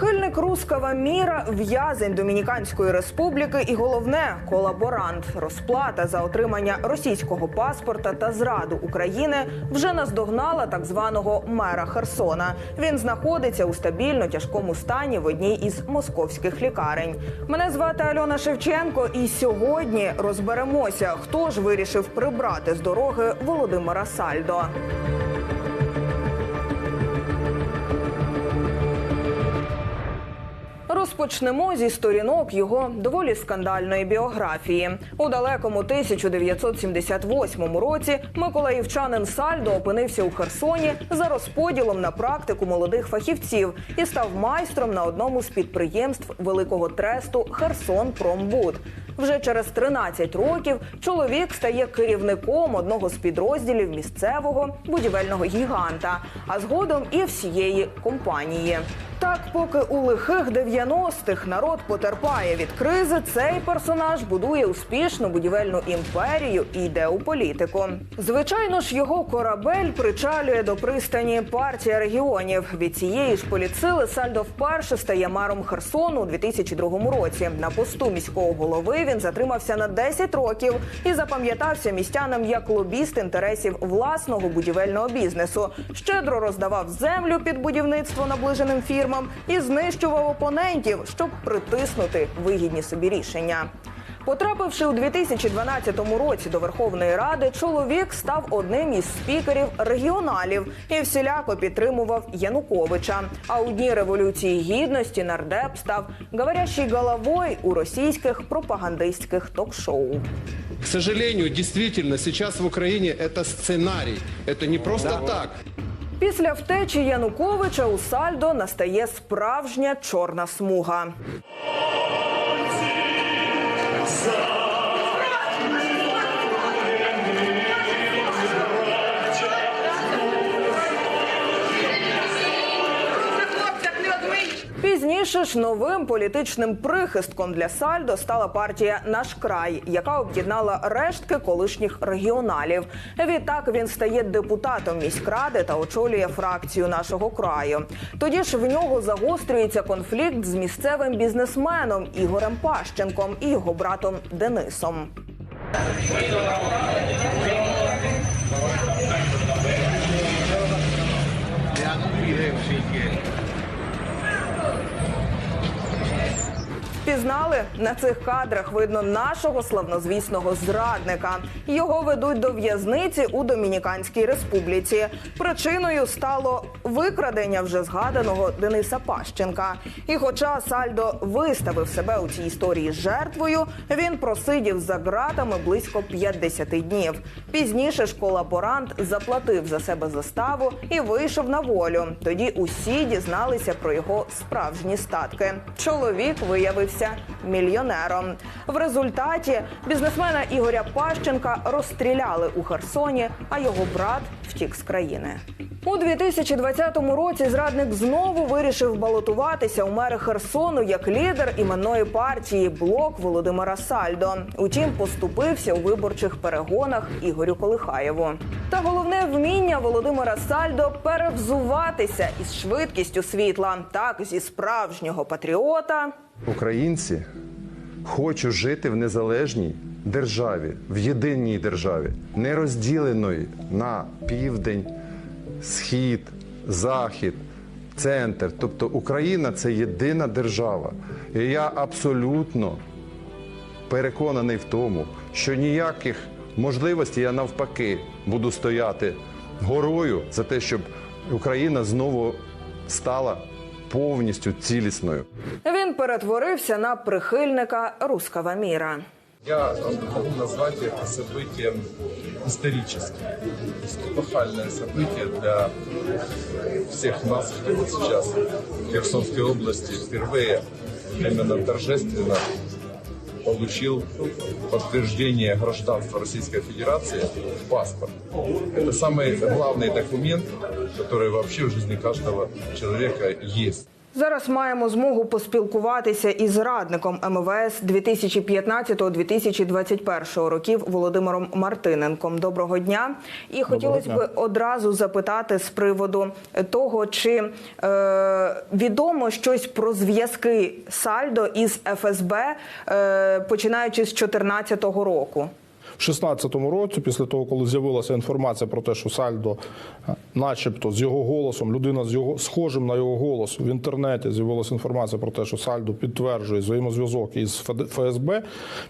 Прихильник руского міра, в'язень Домініканської республіки і головне колаборант. Розплата за отримання російського паспорта та зраду України вже наздогнала так званого мера Херсона. Він знаходиться у стабільно тяжкому стані в одній із московських лікарень. Мене звати Альона Шевченко, і сьогодні розберемося, хто ж вирішив прибрати з дороги Володимира Сальдо. Розпочнемо зі сторінок його доволі скандальної біографії. У далекому 1978 році миколаївчанин Сальдо опинився у Херсоні за розподілом на практику молодих фахівців і став майстром на одному з підприємств великого тресту Херсон Промбуд. Вже через 13 років чоловік стає керівником одного з підрозділів місцевого будівельного гіганта, а згодом і всієї компанії. Так, поки у лихих 90-х народ потерпає від кризи, цей персонаж будує успішну будівельну імперію і йде у політику. Звичайно ж, його корабель причалює до пристані партія регіонів. Від цієї ж поліцили Сальдо вперше стає мером Херсону у 2002 році. На посту міського голови він затримався на 10 років і запам'ятався містянам як лобіст інтересів власного будівельного бізнесу. Щедро роздавав землю під будівництво наближеним фірмам і знищував опонентів, щоб притиснути вигідні собі рішення. Потрапивши у 2012 році до Верховної Ради, чоловік став одним із спікерів регіоналів і всіляко підтримував Януковича. А у дні революції гідності нардеп став говорящий головою у російських пропагандистських ток-шоу. К сожалению, действительно, сейчас в Украине это сценарий. Это не просто так. Після втечі Януковича у Сальдо настає справжня чорна смуга. Пізніше ж новим політичним прихистком для Сальдо стала партія Наш край, яка об'єднала рештки колишніх регіоналів. Відтак він стає депутатом міськради та очолює фракцію нашого краю. Тоді ж в нього загострюється конфлікт з місцевим бізнесменом Ігорем Пащенком і його братом Денисом. Пізнали на цих кадрах видно нашого славнозвісного зрадника. Його ведуть до в'язниці у Домініканській республіці. Причиною стало викрадення вже згаданого Дениса Пащенка. І хоча Сальдо виставив себе у цій історії жертвою, він просидів за ґратами близько 50 днів. Пізніше ж колаборант заплатив за себе заставу і вийшов на волю. Тоді усі дізналися про його справжні статки. Чоловік виявився мільйонером. В результаті бізнесмена Ігоря Пащенка розстріляли у Херсоні, а його брат втік з країни. У 2020 році зрадник знову вирішив балотуватися у мери Херсону як лідер іменної партії Блок Володимира Сальдо. Утім, поступився у виборчих перегонах Ігорю Колихаєву. Та головне вміння Володимира Сальдо перевзуватися із швидкістю світла, так зі справжнього патріота. Українці хочуть жити в незалежній державі, в єдиній державі, не розділеної на південь, схід, захід, центр. Тобто Україна це єдина держава. І я абсолютно переконаний в тому, що ніяких можливостей я навпаки буду стояти горою за те, щоб Україна знову стала повністю цілісною. Він перетворився на прихильника руского міра. Я могу назвать это событием историческим. То эпохальное событие для всех нас, кто вот сейчас в Херсонской области впервые именно торжественно получил подтверждение гражданства Российской Федерации в паспорт. Это самый главный документ, который вообще в жизни каждого человека есть. Зараз маємо змогу поспілкуватися із радником МВС 2015-2021 років Володимиром Мартиненком. Доброго дня. І хотілося б одразу запитати з приводу того, чи е, відомо щось про зв'язки Сальдо із ФСБ, е, починаючи з 2014 року. В 16-му році, після того, коли з'явилася інформація про те, що Сальдо, е, начебто, з його голосом, людина з його схожим на його голос в інтернеті з'явилася інформація про те, що Сальдо підтверджує взаємозв'язок із ФСБ.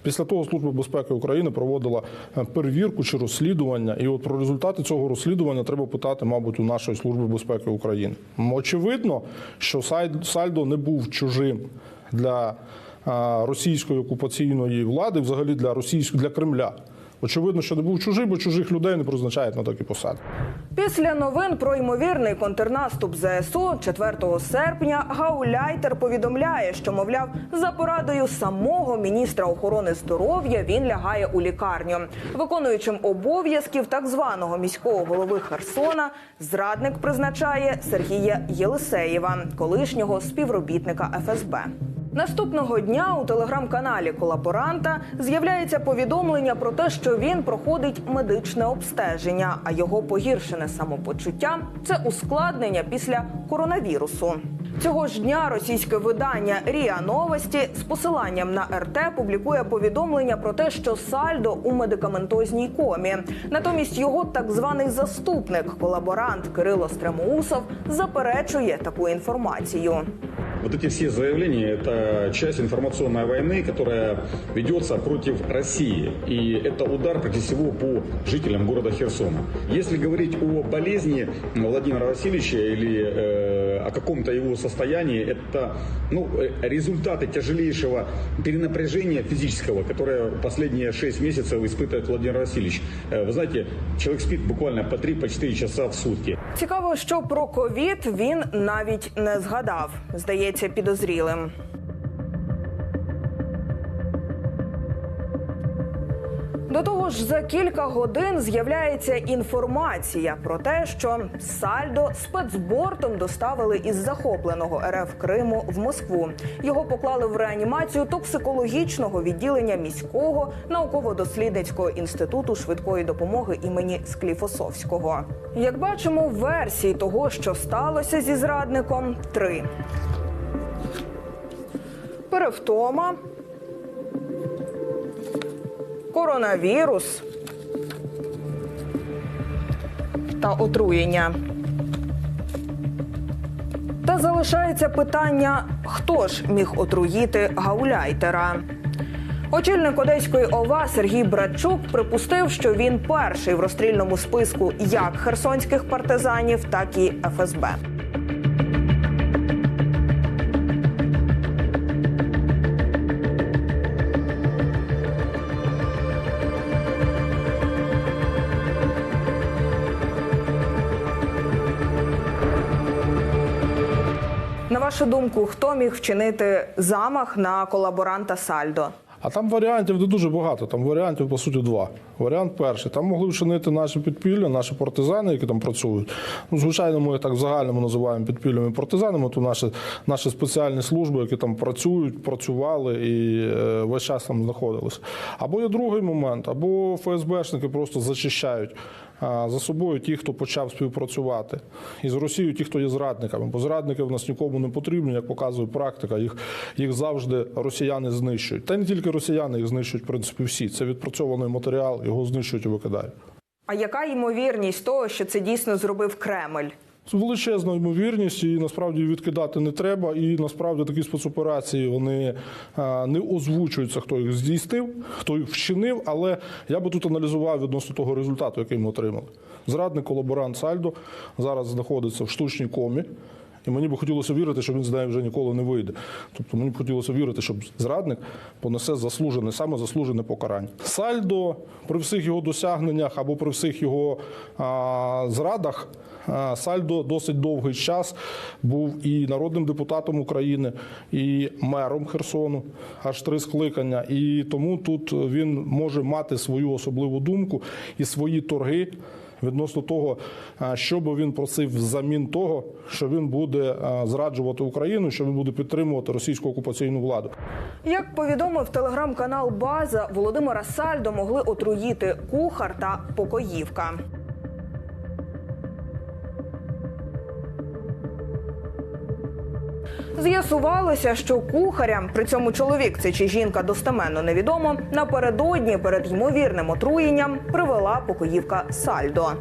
Після того Служба безпеки України проводила е, перевірку чи розслідування. І от про результати цього розслідування треба питати, мабуть, у нашої служби безпеки України. Очевидно, що Сальдо не був чужим для російської окупаційної влади, взагалі для російського для Кремля. Очевидно, що не був чужий, бо чужих людей не призначають на такі посади. Після новин про ймовірний контрнаступ ЗСУ 4 серпня Гауляйтер повідомляє, що мовляв, за порадою самого міністра охорони здоров'я він лягає у лікарню. Виконуючим обов'язків так званого міського голови Херсона зрадник призначає Сергія Єлисеєва, колишнього співробітника ФСБ. Наступного дня у телеграм-каналі колаборанта з'являється повідомлення про те, що він проходить медичне обстеження, а його погіршене самопочуття це ускладнення після коронавірусу. Цього ж дня російське видання Ріа Новості з посиланням на РТ публікує повідомлення про те, що Сальдо у медикаментозній комі. Натомість його так званий заступник, колаборант Кирило Стремоусов, заперечує таку інформацію. Вот эти все заявления – это часть информационной войны, которая ведется против России. И это удар, прежде всего, по жителям города Херсона. Если говорить о болезни Владимира Васильевича или э, о каком-то его состоянии, это ну, э, результаты тяжелейшего перенапряжения физического, которое последние 6 месяцев испытывает Владимир Васильевич. Э, вы знаете, человек спит буквально по 3-4 часа в сутки. Цікаво, що про ковід він навіть не згадав. Здається, підозрілим. До того ж, за кілька годин з'являється інформація про те, що Сальдо спецбортом доставили із захопленого РФ Криму в Москву. Його поклали в реанімацію токсикологічного відділення міського науково-дослідницького інституту швидкої допомоги імені Скліфосовського. Як бачимо, версій того, що сталося зі зрадником, три. Перевтома, коронавірус та отруєння. Та залишається питання, хто ж міг отруїти гауляйтера. Очільник одеської ОВА Сергій Братчук припустив, що він перший в розстрільному списку як херсонських партизанів, так і ФСБ. Вашу думку, хто міг вчинити замах на колаборанта Сальдо? А там варіантів не дуже багато. Там варіантів, по суті, два. Варіант перший. Там могли вчинити наші підпілля, наші партизани, які там працюють. Ну, звичайно, ми так в загальному називаємо підпіллями партизанами. То наші, наші спеціальні служби, які там працюють, працювали і е, весь час там знаходилися. Або є другий момент, або ФСБшники просто зачищають за собою ті, хто почав співпрацювати. І з Росією ті, хто є зрадниками. Бо зрадники в нас нікому не потрібні, як показує практика. Їх, їх завжди росіяни знищують. Та не тільки росіяни, їх знищують, в принципі, всі. Це відпрацьований матеріал, його знищують і викидають. А яка ймовірність того, що це дійсно зробив Кремль? З величезною ймовірністю, і насправді відкидати не треба. І насправді такі спецоперації вони а, не озвучуються, хто їх здійснив, хто їх вчинив. Але я би тут аналізував відносно того результату, який ми отримали. Зрадник колаборант Сальдо зараз знаходиться в штучній комі. І мені б хотілося вірити, що він з нею вже ніколи не вийде. Тобто мені б хотілося вірити, що зрадник понесе заслужене, саме заслужене покарання. Сальдо при всіх його досягненнях або при всіх його а, зрадах. Сальдо досить довгий час був і народним депутатом України, і мером Херсону, аж три скликання. І тому тут він може мати свою особливу думку і свої торги відносно того, е, що би він просив взамін того, що він буде е, зраджувати Україну, що він буде підтримувати російську окупаційну владу. Як повідомив телеграм-канал База, Володимира Сальдо могли отруїти кухар та покоївка. З'ясувалося, що кухарям, при цьому чоловік це чи жінка достеменно невідомо, напередодні перед ймовірним отруєнням привела покоївка Сальдо.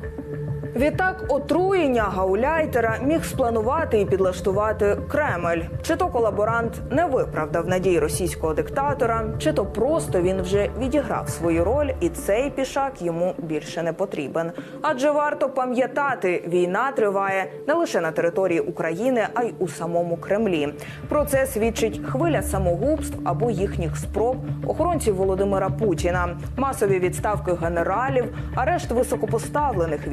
Відтак, отруєння гауляйтера міг спланувати і підлаштувати Кремль. Чи то колаборант не виправдав надії російського диктатора, чи то просто він вже відіграв свою роль, і цей пішак йому більше не потрібен. Адже варто пам'ятати, війна триває не лише на території України, а й у самому Кремлі. Про це свідчить хвиля самогубств або їхніх спроб охоронців Володимира Путіна, масові відставки генералів, арешт високопоставлених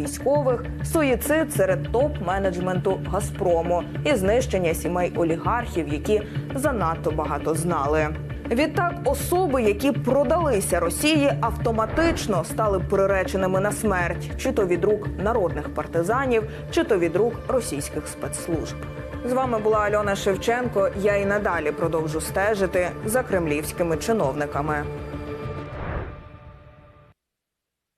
військових, суїцид серед топ-менеджменту Газпрому і знищення сімей олігархів, які занадто багато знали. Відтак, особи, які продалися Росії, автоматично стали приреченими на смерть, чи то від рук народних партизанів, чи то від рук російських спецслужб. З вами була Альона Шевченко. Я і надалі продовжу стежити за кремлівськими чиновниками.